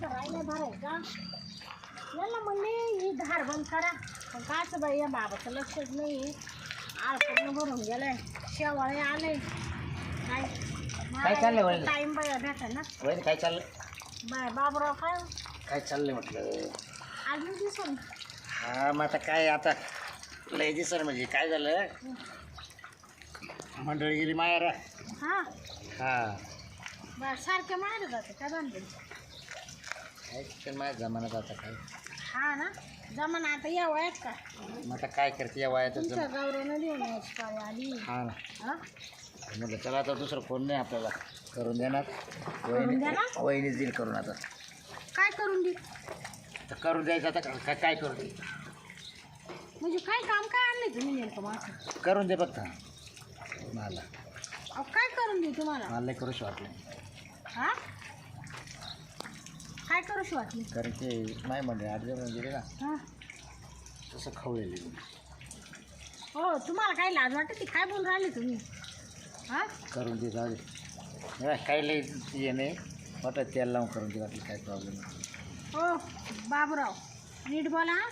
आता राहिलं भरायचा याला म्हणले ही धार बंद करा. पण काच बाई या बाबाचं लक्षच नाही. आळ पूर्ण भरून गेलंय. शेवाळे आले. काय? काय चाललंय? टाइम बाया भेटा ना. काय चाललं बाय बाबराव काय? काय चाललंय म्हटलं? आज मी दिसून हा मग आता काय आता लय दिसर म्हणजे काय झालं? मंडळी गेली मायार हा? हा. बर सारखे मारत जाते काय बांधले काय शिक्षण माझ्या जमान्यात आता काय? हा ना. जमाना आता या वयात का? मग आता काय करते या वयातच तुमच्या जम- गौरवनं देऊन यायची पाळी आली हा ना. हा? म्हटलं चला आता दुसरं फोन नाही आपल्याला करून देणार. करून देणार? वहिनी वहिनीच देईल करून आता. काय करून दे तर करून द्यायचं आता का- काय काय करू दे म्हणजे काय काम काय आणले तुम्ही नेमकं माझं करून दे फक्त. मला. अहो काय करून दे तुम्हाला? मला लय करूशी वाटलं. हा? काय करूशी वाटली कारण की नाही म्हणले आठ जण गेले ना. हा. तसं खवळलेली हो. तुम्हाला काय लाज वाटते काय बोलून राहिले तुम्ही? हा? करून दे जाऊ दे. काही लई हे नाही. वाटत तेल लावून करून दे वाटलं काय प्रॉब्लेम हो बाबूराव नीट बोला हा.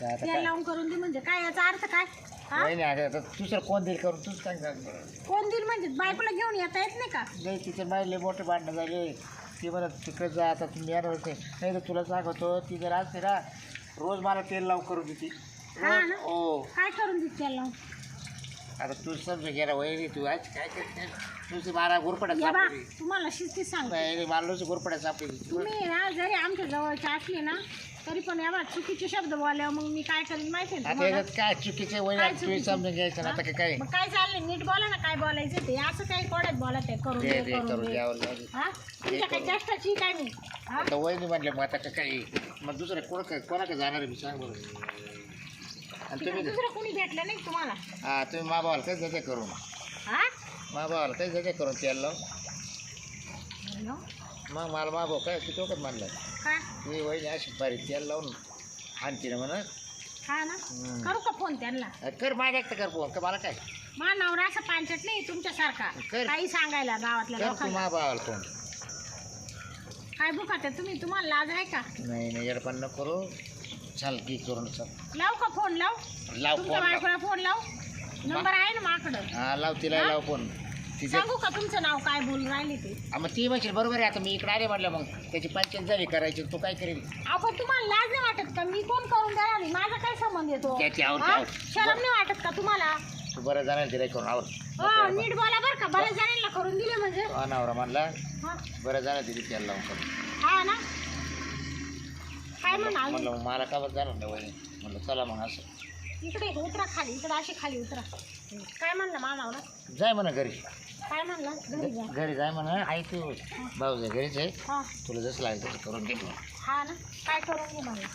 काय आता तेल काय? लावून करून दे म्हणजे काय याचा अर्थ काय? हा? नाही नाही आता दुसरं कोण देईल करून? तूच काय सांग कोण देईल म्हणजे? बायकोला घेऊन येता येत नाही का? नाही तिचे माहिले मोठे भांडणं झाले. ती म्हणत तिकडे जा आता तुम्ही येणार होते. नाही तर तुला सांगतो ती जर असते ना रोज मला तेल लावून करून देते. हा ना? हो. काय करून दे तेल लावून? आता तू समजा गेला वहिनी तू आज काय करते? तुझी या बा सापडली. तुम्हाला शिस्ती सांगते. नाही नुसती गुरपड्या सापडली. तुम्ही ना जरी आमच्या जवळचे असले ना तरी पण या बा चुकीचे शब्द बोलल्यावर मग मी काय करेन माहिती आहे ना आता तुम्हाला? याच्यात काय चुकीचे काय वहिनी तुम्ही चुकीचं? समजून घ्यायचं ना आता काय? काय मग काय चाललंय? नीट बोला ना काय बोलायचं ते. असं काही कोड्यात बोलत आहे? करून दे दे दे करून करून दे. द्यावं लागेल हा? तुमच्या काय करून. चेष्टाची काय मी हा? आता वहिनी म्हणले मग आता का काही मग दुसरं कोण काय कोणाकडे जाणार आहे मी सांग बरं. आणि तुम्ही दुसरं कोणी भेटलं नाही तुम्हाला? हा तुम्ही मा भावाला काही जाते करून. हा? मा भावाला काही जाते करून लावून. हॅलो? मग मला मा भाऊ काय किती वखत मानलं काय? मी वहिनी अशी बारी तेल लावून आणते ना म्हणा. हा ना? हम्म. करू का फोन त्यांना? कर माझ्या एकटं कर फोन का मला काय? मा नवरा असा पांचट नाही तुमच्यासारखा. कर. काही सांगायला गावातल्या कर तू लोकांना. मा भावाला फोन. काय बुकात आहे? तुम्ही तुम्हाला लाज आहे का? नाही नाही येडपण न करू चाल की करून चल. लाव का फोन? लाव? लाव तुमच्या फोन लाव. बायकोला फोन लाव? नंबर आहे ना माझ्याकडं हा लाव तिला? लाव फोन. तिचे सांगू का तुमचं नाव काय बोलून राहिले ते? हा, मग ती म्हणशील बरोबर आहे आता मी इकडे आले म्हटलं मग. त्याची पंचायत झाली करायची तू काय करेल? आपण तुम्हाला लाज नाही वाटत का? मी कोण करून देणार नाही माझा काय संबंध येतो? त्याची आवड- हा? आवड. शरम नाही वाटत का तुम्हाला? तू बरं जाणार तिला करून आवर. हो नीट बोला बरं का. बऱ्याच जणांना करून दिले म्हणजे. हा नवरा म्हणला हा. बरं जाणार तिथे तेल लावून करून. हा ना? काय म्हणा म्हणलं मग मला का बरं जाणार नाही वहिनी? म्हणलं चला मग असं. इकडे उतरा खाली. इकडे अशी खाली उतरा. काय म्हणलं मानावला जाय म्हणा घरी. काय म्हणलं? घरी जा. घरी जाय म्हणा. आहे तू भाऊ घरीच आहे. हा. तुला जसं लागेल तसं करून म्हणून. हा ना? काय करून घे म्हणलं?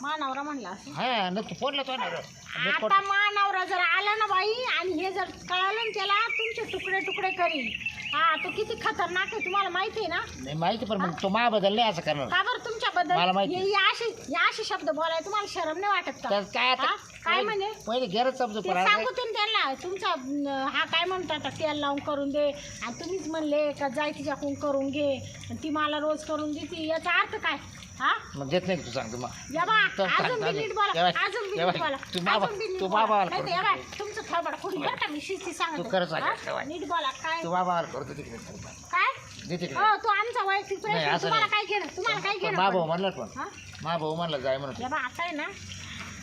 मानावरा म्हणला असं. हा न तू फोनला तो आता मानावरा जर आला ना बाई आणि हे जर कळालं ना त्याला तुमचे तुकडे तुकडे करीन. हा तो किती खतरनाक आहे तुम्हाला माहिती आहे ना? नाही माहिती पण मग तो मा बदल नाही असं करणार. का बरं तुमच्याबद्दल मला माहिती. हे- हे असे हे असे शब्द बोलाय तुम्हाला शरम नाही वाटत का? काय आता हा? काय म्हणे? पहिले घरच समजू ते सांगू तुम्ही त्यांना तुमचा अं, हा काय म्हणतो आता तेल लावून करून दे. आणि तुम्हीच म्हणले का जाय तिच्याकडून करून घे. आणि ती मला रोज करून देते. याचा अर्थ काय? हा? मग देत नाही का तू सांगतो मग? या बा, तो अजून सांग, बी अजून. नीट बोला या बाय, अजून बी या नीट बाय, बोला तू बाबा- अजून बी नीट तू बोला. बाबाला नाही तर करतो. या बाय, ते. तुमचं थोबड खोडी बरं. का? मी शिस्ती सांगतो. तू खरं सांग, हा? ठेवाय. नीट बोला काय? तू बाबा करतो तिकडे. काय? दे तिकडे. हो तू आमचा वैयक्तिक नाही, प्रश्न. असं तुम्हाला नाही. काय घेणं तुम्हाला काय पण घेणं मा भाऊ? म्हणलं पण. हा? मा भाऊ म्हणलं जाय म्हणत या बा आता आहे ना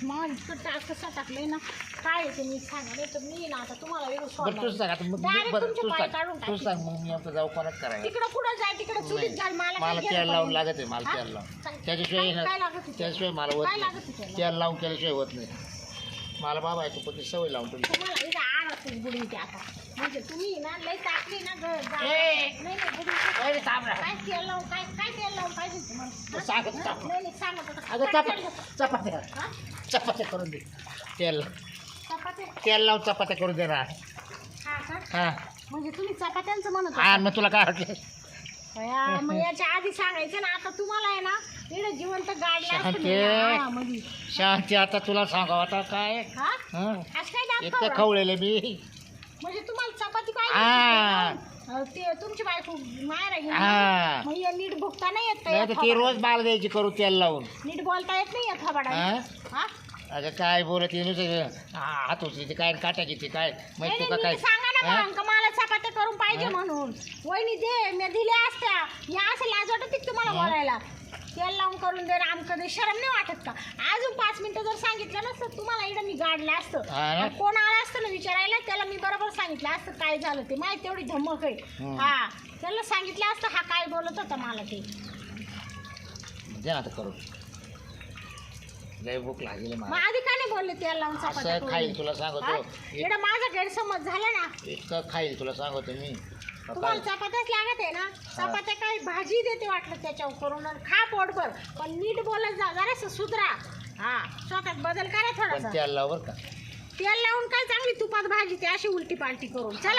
मग इतकं टाक कसं टाकलंय ना काय आहे ते मी सांगा तर मी ना आता तुम्हाला वेगळं बरं सांग आता मग Direct बरं तू सांग तू. सांग मग मी आता जाऊ कोणाच करायला तिकडं कुठं जाय तिकडं चुलीत मला मला काही तेल घेणं लावून लागत आहे मला हा? तेल लावून काय- त्याच्याशिवाय काय- ना- काय लागत आहे त्याशिवाय मला होत काय नाही त्याला? तेल लावून केल्याशिवाय होत नाही मला बाबा आहे तू पण ती सवय लावून ठेवली तुम्हाला इथं बुडीची आता म्हणजे तुम्ही ना लय टाकली ना ग- ए! नाही नाही बुडीची अरे थांब ना. काय तेल लावून काय काय तेल लावून पाहिजे तुम्हाला हा? सांगत हा? नाही नाही सांगत होता. अगं काय तेल चपात्या हा? चपात्या करून दे. तेल. चपात्या? तेल लावून चपात्या करून दे ना हा का? हा. म्हणजे तुम्ही चपात्यांचं म्हणत हा होता. मग तुला काय वाटलं? बया, मग याच्या आधी सांगायचं ना आता तुम्हाला आहे ना इकडे जिवंत शांती. हा, मध्ये. शांती आता तुला सांगावं आता काय? हा? हं? असं काय दाब इतकं मी. म्हणजे तुम्हाला चपाती हा. पाहिजे अहो, ते तुमची बायको मायरा हा. मग हे नीट भुकता नाही येत का नाही या तर ती? रोज माल द्यायची करू तेल लावून नीट बोलता येत नाही या थोबाडाने हा? अगं काय बोलत आहे नुसतं हा, हात उचली काय काटा घेते काय नाही, माहिती नाही, तुका काय नीट सांगा ना हा? मग का मला चपात्या करून पाहिजे हा? म्हणून वहिनी दे मी दिल्या असत्या या असं लाज वाटत तुम्हाला हा? बोलायला तेल लावून करून दे आमकं दे शरम नाही वाटत का? अजून पाच मिनिटं जर सांगितलं नसतं तुम्हाला इकडे मी गाडलं असतं. हा ना? आणि कोण आलं असतं ना विचारायला त्याला मी बरोबर सांगितलं असतं काय झालं ते. माहिती तेवढी धमक आहे. हा. त्याला सांगितलं असतं हा काय बोलत होता मला ते. दे ना आता करू लय भूक लागेल मग मला आधी नाही बोलले तेल लावून चपात्या असं खाईल तुला सांगतो. इकडे माझा गैरसमज झाला ना? इतकं खाईल तुला सांगतो मी. तुम्हाला चपात्याच लागत आहे ना? चपात्या काय भाजी देते वाटलं त्याच्यावर करून आणि खा पोटभर. पण नीट बोलत जा जरासं सुधरा. हा स्वतःत बदल करा पण थोडासा. तेल लाव बरं का. तेल लावून काय चांगली तुपात भाजी ते अशी उलटी पालटी करून. चल.